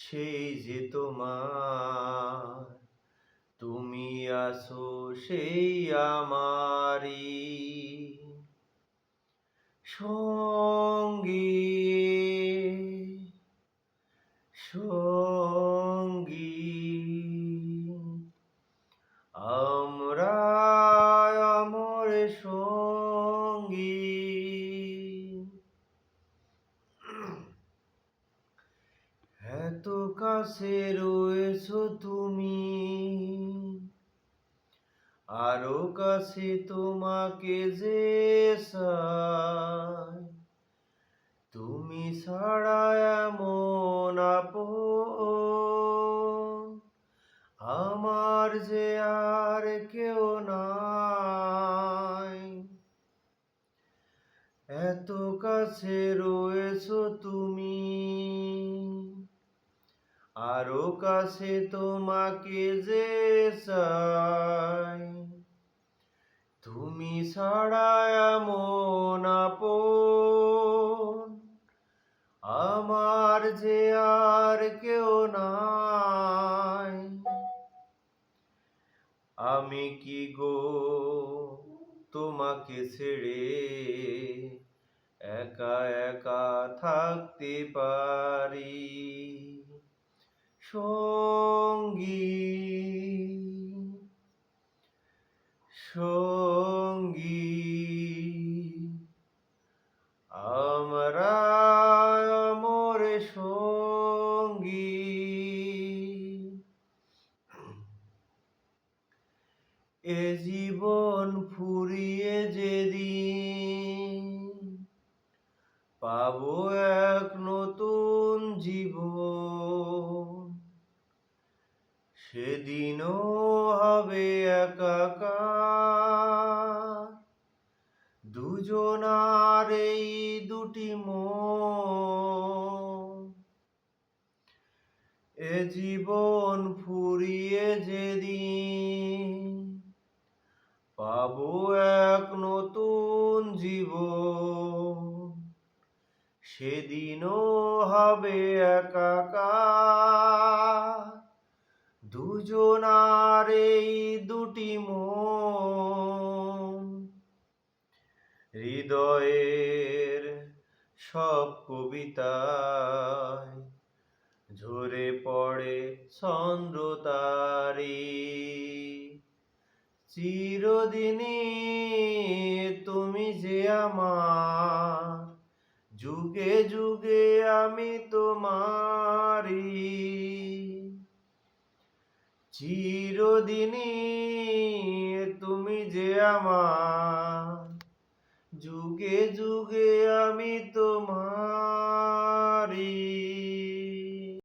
সেই যে তোমার তুমি আসো সেই আমারি সঙ্গী সঙ্গী। কাছে রয়েছো তুমি। আরও কাছে তোমাকে যে তুমি ছাড়া এমন আমার যে আর কেউ নাই। এত কাছে রয়েছো তুমি। আরও কাছে তোমাকে যে চাই। তুমি ছাড়া এমন আমার যে আর কেউ নাই। আমি কি গো তোমাকে ছেড়ে একা একা থাকতে পারি? সঙ্গী। আমরা আমর সঙ্গী। এ জীবন ফুরিয়ে যেদিন পাবো এক নতুন জীবন। সেদিনও হবে একাকার দুজনার এই দুটি এ জীবন ফুরিয়ে যেদিন পাবো এক নতুন জীবন। সেদিনও হবে একাকার। দুজনার এই দুটি মন। হৃদয়ের সব কবিতায় ঝরে পড়ে চন্দ্রতারি চিরদিনই তুমি যে আমার, যুগে যুগে আমি তোমারি। চিরদিনই তুমি যে আমার যুগে যুগে আমি তোমার